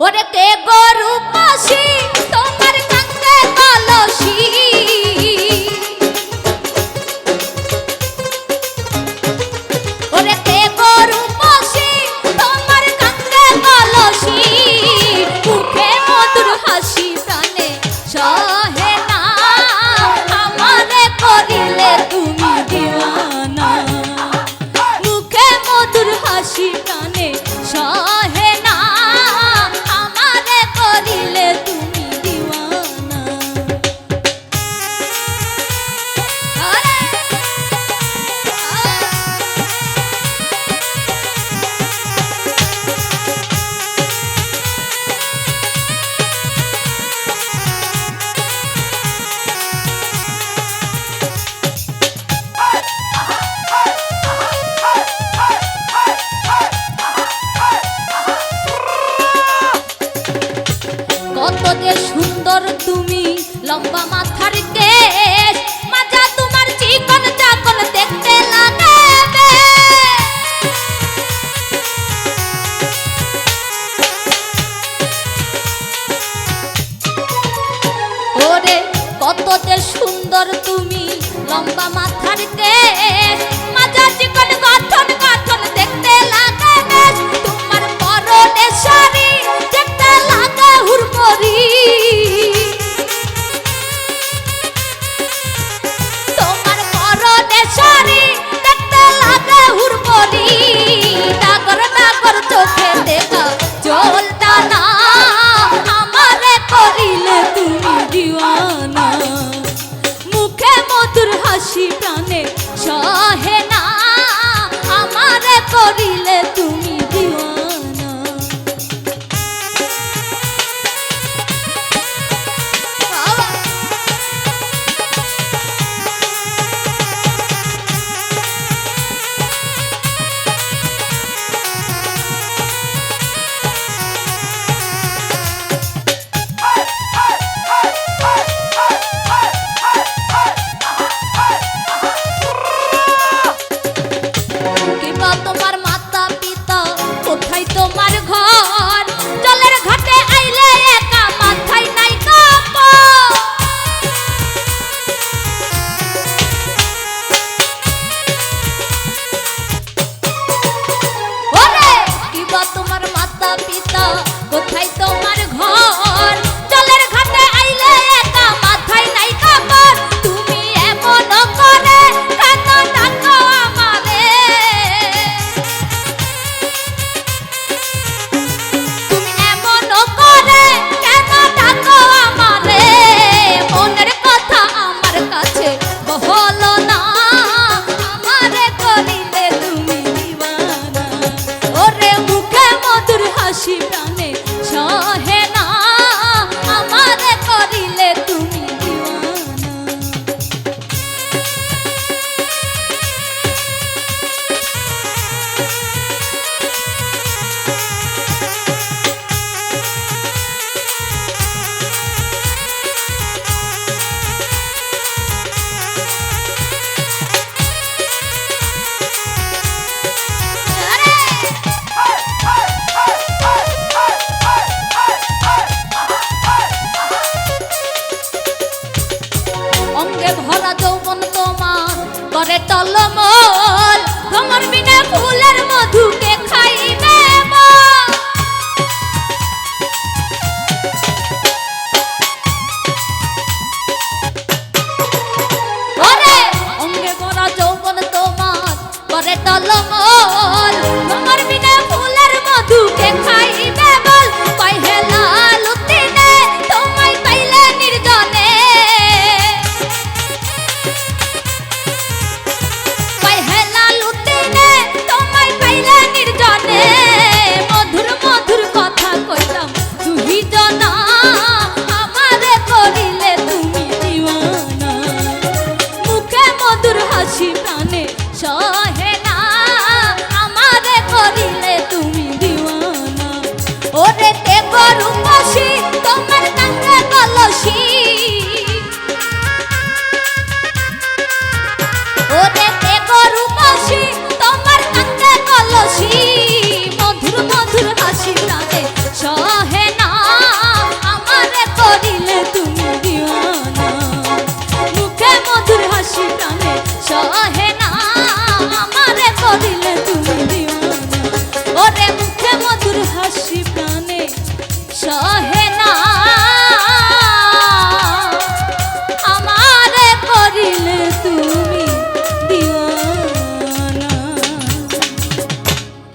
ওরে কে গরু পাশি তো কত যে সুন্দর তুমি। লম্বা মাথার কেশ, মাজা তোমার চিকন চাকন দেখতে লাগে ওরে কত যে সুন্দর তুমি। লম্বা মাথার কেশ ভালোবাসি প্রাণে 것이